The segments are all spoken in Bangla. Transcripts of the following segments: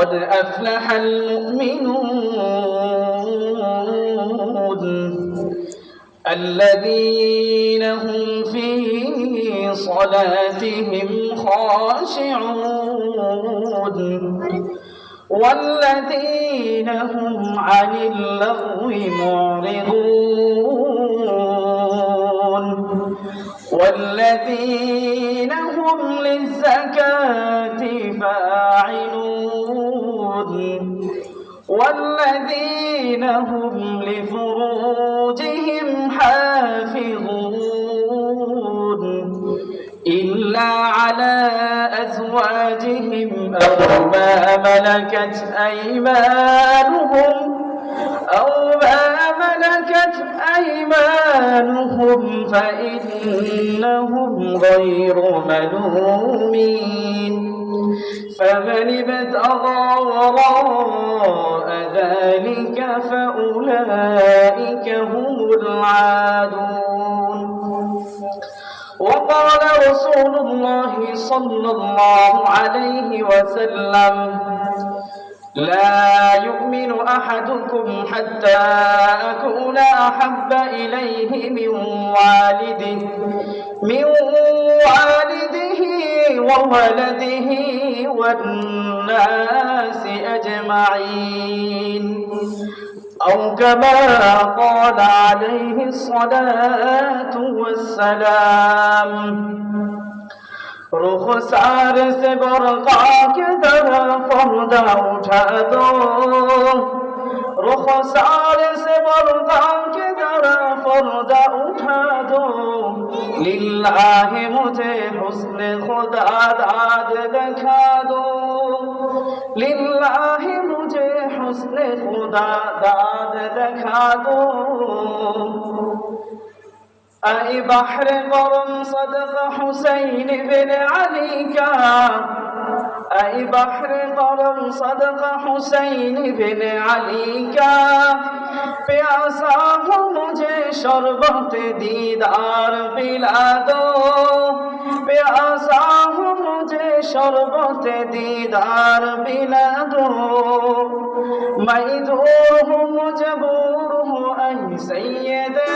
قد أفلح المؤمنون الذين هم في صلاتهم خاشعون والذين هم عن اللغو معرضون والذين هم للزكاة فاعلون والذين هم لفروجهم حافظون. إلا على أزواجهم أو ما ملكت أيمانهم أو ما ملكت أيمانهم فإنهم غير ملومين. فمن ابتغى وراء ذلك فأولئك هم العادون. وقال رسول الله صلى الله عليه وسلم لا يؤمن أحدكم حتى أكون أحب إليه من والده من والده وولده والناس أجمعين. أو كما قال عليه الصلاة والسلام روح سار سے برقا کے درا فردا اٹھا دو روح سار سے برقا کے درا فردا اٹھا دو للہ مجھے حسن خدا داد دکھا دو للہ مجھے حسن خدا داد دکھا دو أي بحر غرم صدق حسين بن علي كان أي بحر غرم صدق حسين بن علي كان في أساه مجي شربت ديدار پلا في پیاسا ہو مجھے شربت دیدار پلا دو میں دور ہوں مجبور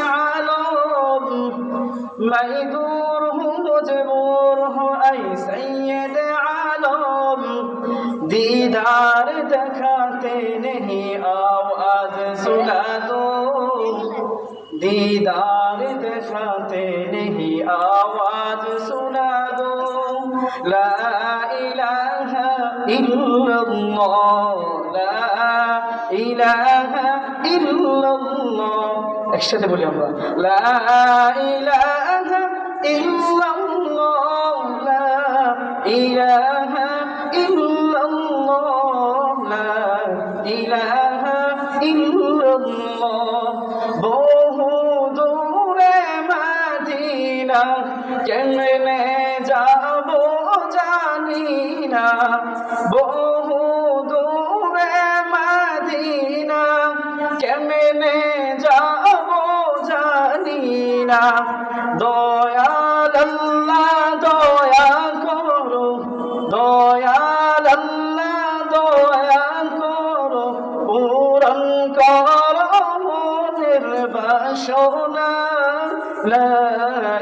عالم ميدوره مجبوره أي سيد عالم. دیدار دکھاتے نہیں آؤ آج سنا دو دیدار دکھاتے نہیں آواز سنا دو لا إله الا الله. لا إله একসাথে বলি আমরা বহু দূরে কেমনে যাব জানি না বহু দূরে কেমনে যাব না দয়াল আল্লাহ দয়া করো। দয়াল আল্লাহ দয়া করো। পূরণ করো মনের বাসনা। লা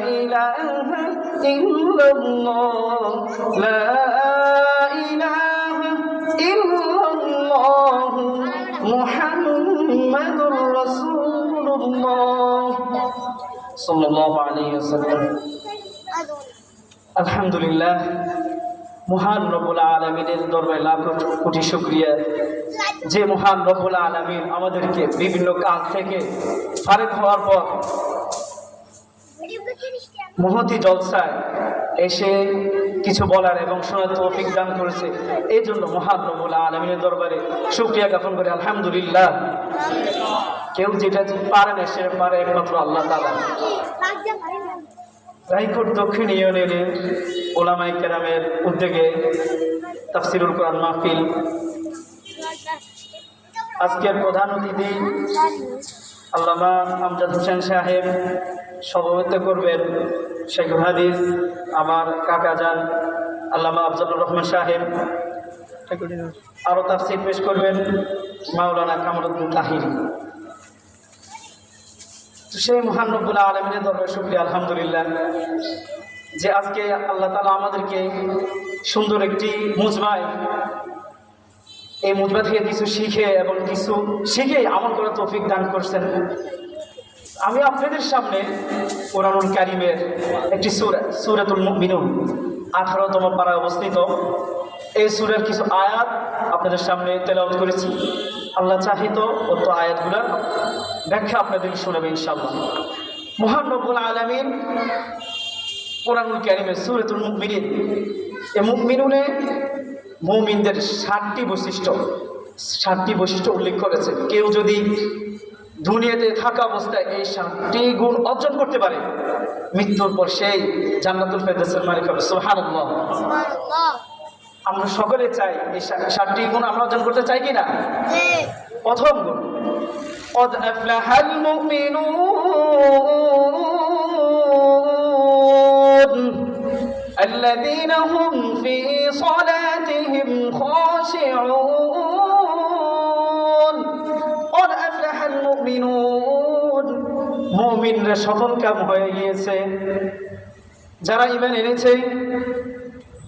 ইলাহা ইল্লাল্লাহ। আলহামদুলিল্লাহ, মহান রব্বুল আলমিনের দরবারে লাখ কোটি শুক্রিয়া। যে মহান রব্বুল আলমিন আমাদেরকে বিভিন্ন কাজ থেকে ফারেক হওয়ার পর মহতি জলসায় এসে কিছু বলার এবং শোনার তৌফিক দান করেছে। এই জন্য মহান রব্বুল আলমিনের দরবারে শুক্রিয়া জ্ঞাপন করে। আলহামদুলিল্লাহ। কেউ যেটা পারে না, সে পারে একমাত্র আল্লাহ তালা রায়কোট দক্ষিণ ইউনিয়নের ওলামাই কেরামের উদ্যোগে তাফসিরুল কোরআন মাহফিল। আজকের প্রধান অতিথি আল্লামা আমজাদ হোসেন সাহেব, সভাপতিত্ব করবেন শেখ হাদিস, আমার কাকা যান আল্লামা আফজালুর রহমান সাহেব। আরও তাফসির পেশ করবেন মাওলানা কামরুদ্দিন তাহিরি। তো সেই মহান রব্বুল্লাহ আলমিনের দরবার শুক্রিয়া, আলহামদুলিল্লাহ। যে আজকে আল্লাহ তালা আমাদেরকে সুন্দর একটি মুজবায় এই মুজবা থেকে কিছু শিখে এবং কিছু শিখে আমল করার তৌফিক দান করছেন। আমি আপনাদের সামনে কোরআনুল কারিমের একটি সুর, সুরাতুল মিনুন আঠারোতম পাড়ায় অবস্থিত। এই সুরের কিছু আয়াত আপনাদের সামনে তেলাওয়াত করেছি। আল্লাহ চাহিত অত আয়াতগুলো ব্যাখ্যা আপনাদেরকে শোনাবে ইনশাল্লাহ মহান রব্বুল আলমিন কোরআনুল কারিমের সুরাতুল মুকমিনিন এই মুকমিনুনে মৌমিনদের ষাটটি বৈশিষ্ট্য ষাটটি বৈশিষ্ট্য উল্লেখ করেছে কেউ যদি দুনিয়াতে থাকা অবস্থায় এই ষাটটি গুণ অর্জন করতে পারে, মৃত্যুর পর সেই জান্নাতুল ফেরদৌসের মালিক হবে। সুবহানাল্লাহ। আমরা সকলে চাই এই ষা- ষাটটি গুণ আমরা অর্জন করতে চাই কিনা প্রথম গুণ قد أفلح المؤمنون الذين هم في صلاتهم خاشعون قد أفلح المؤمنون মুমিনরা সফল কাম হয়ে গিয়েছে যারা ইমান এনেছে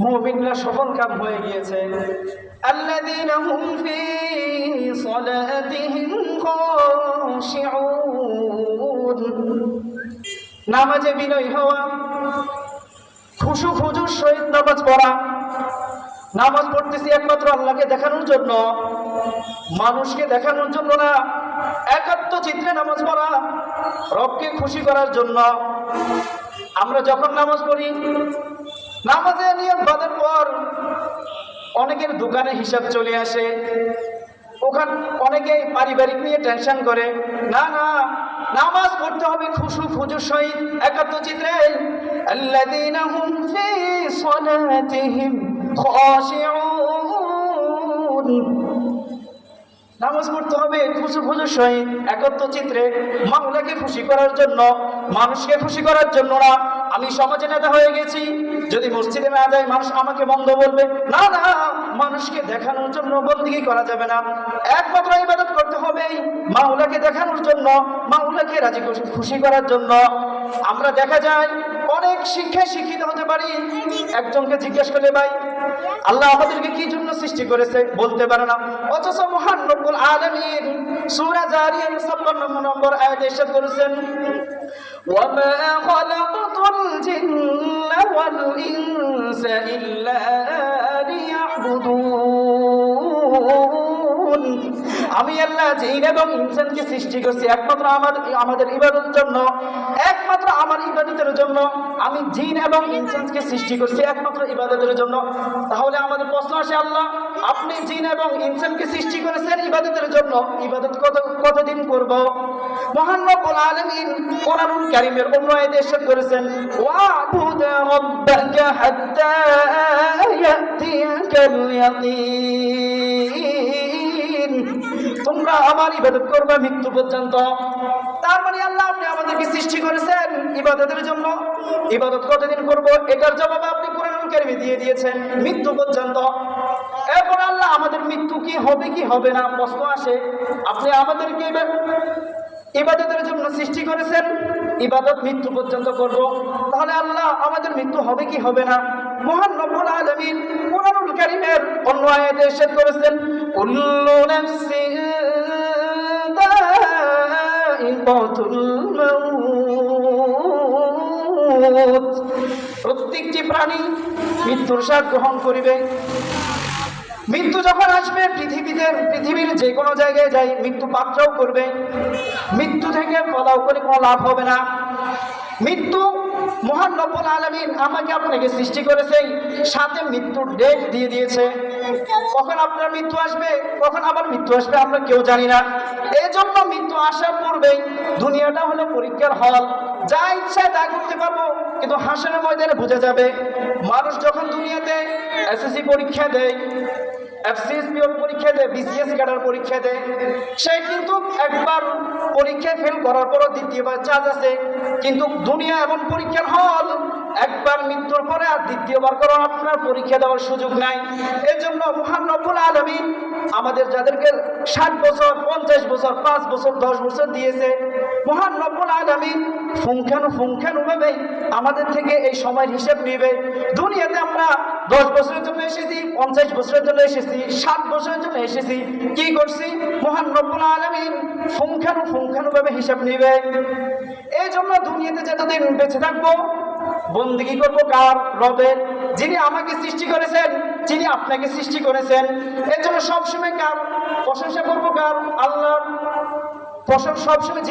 মুমিনরা সফল কাম হয়ে গিয়েছে। নামাজে বিনয় হওয়া, খুশু খুজুর সহিত নামাজ পড়া। নামাজ পড়তেছি একমাত্র আল্লাহকে দেখানোর জন্য। মানুষকে দেখানোর জন্য না, একাত্ম চিত্রে নামাজ পড়া, রবকে খুশি করার জন্য। আমরা যখন নামাজ পড়ি নামাজে নিয়ম বাদের পর অনেকের দোকানে হিসাব চলে আসে। ওখান অনেকে পারিবারিক নিয়ে টেনশন করে। না না, নামাজ পড়তে হবে খুশু খুজুর সহিত। একাত্ম চিত্রে নামাজ পড়তে হবে খুশু খুশু সহিত। একত্র চিত্রে মামলাকে খুশি করার জন্য, মানুষকে খুশি করার জন্য না আমি সমাজে নেতা হয়ে গেছি। যদি মসজিদে না যায়, মানুষ আমাকে বন্ধ বলবে। না না, মানুষকে দেখানোর জন্য বন্দিগি করা যাবে না। একমাত্র ইবাদত হবে মাওলাকে দেখানোর জন্য, মাওলাকে রাজি খুশি- করার জন্য। আমরা দেখা যায় অনেক শিক্ষায় শিক্ষিত হতে পারি। একজনকে জিজ্ঞেস করলে, ভাই, আল্লাহ আমাদেরকে কি জন্য সৃষ্টি করেছে? বলতে পারে না। অথচ মহান রব্বুল আলামিন সূরা জারিয়ার 56 নম্বর আয়াতে ইরশাদ করেছেন, ওয়ামা ইল্লা আমি আল্লাহ জিন এবং ইনসানকে সৃষ্টি করছি, একমাত্র আমার আমাদের ইবাদতের জন্য, একমাত্র আমার ইবাদতের জন্য আমি জিন এবং ইনসানকে সৃষ্টি করছি, একমাত্র ইবাদতের জন্য। তাহলে আমাদের প্রশ্ন আসে, আল্লাহ, আপনি জিন এবং ইনসানকে সৃষ্টি করেছেন ইবাদতের জন্য? ইবাদত কত কতদিন করব? মহান রব্বুল আলামিন কোরআনুল কারীমের অন্য ইরশাদ করেছেন ওয়াবুদ রাব্বাকা হাত্তা ইয়াতিয়াকাল ইয়াকিন। তোমরা আমার ইবাদত করবে মৃত্যু পর্যন্ত। তার মানে আল্লাহ আপনি আমাদেরকে সৃষ্টি করেছেন ইবাদতের জন্য। ইবাদত কতদিন করব এটার জবাব আপনি কোরআনুল কারীমে দিয়ে দিয়েছেন, মৃত্যু পর্যন্ত। এরপর আল্লাহ আমাদের মৃত্যু কি হবে কি হবে না প্রশ্ন আসে। আপনি আমাদেরকে ইবাদতের জন্য সৃষ্টি করেছেন, ইবাদত মৃত্যু পর্যন্ত করব। তাহলে আল্লাহ আমাদের মৃত্যু হবে কি হবে না? মহান রব্বুল আলামিন কোরআনুল কারীমের অন্য আয়াতে ইরশাদ করেছেন প্রত্যেকটি প্রাণী মৃত্যুর স্বাদ গ্রহণ করিবে। মৃত্যু যখন আসবে, পৃথিবীতে পৃথিবীর যে কোনো জায়গায় যাই মৃত্যু পাত্রও করবে। মৃত্যু থেকে ফলাও করে কোনো লাভ হবে না। মৃত্যু মহান রব্বুল আলমিন আমাকে আপনাকে সৃষ্টি করেছে, সাথে মৃত্যুর ডেট দিয়ে দিয়েছে। কখন আপনার মৃত্যু আসবে, কখন আবার মৃত্যু আসবে আমরা কেউ জানি না। এই জন্য মৃত্যু আসার পূর্বেই দুনিয়াটা হলো পরীক্ষার হল। যা ইচ্ছা তা করতে পারব, কিন্তু হাসনের ময়দানে বোঝা যাবে, মানুষ যখন দুনিয়াতে এসএসসি পরীক্ষা দেয় এফসিএস পরীক্ষা দেয় বিসিএস ক্যাডার পরীক্ষা দেয়, সে কিন্তু একবার পরীক্ষায় ফেল করার পরও দ্বিতীয়বার চার্জ আছে। কিন্তু দুনিয়া এমন পরীক্ষার হল, একবার মৃত্যুর পরে আর দ্বিতীয়বার করার আপনার পরীক্ষা দেওয়ার সুযোগ নাই। এই জন্য মহান রব্বুল আলমিন আমাদের যাদেরকে ষাট বছর, পঞ্চাশ বছর, পাঁচ বছর, দশ বছর দিয়েছে, মহান রব্বুল আলমিন ফুঙ্খানু ফুঙ্খানুভাবে আমাদের থেকে এই সময়ের হিসেব নেবে। দুনিয়াতে আমরা দশ বছরের জন্য এসেছি পঞ্চাশ বছরের জন্য এসেছি, ষাট বছরের জন্য এসেছি। কি করছি? মহান রব্বুল আলমিন ফুঙ্খানু ফুঙ্খানুভাবে হিসাব নেবে। এই জন্য দুনিয়াতে যতদিন বেঁচে থাকব, বন্দিগি করব কার রবের যিনি আমাকে সৃষ্টি করেছেন, যিনি আপনাকে সৃষ্টি করেছেন। এর জন্য সবসময় কার প্রশংসা করব কার? আল্লাহ প্রশংসা সবসময়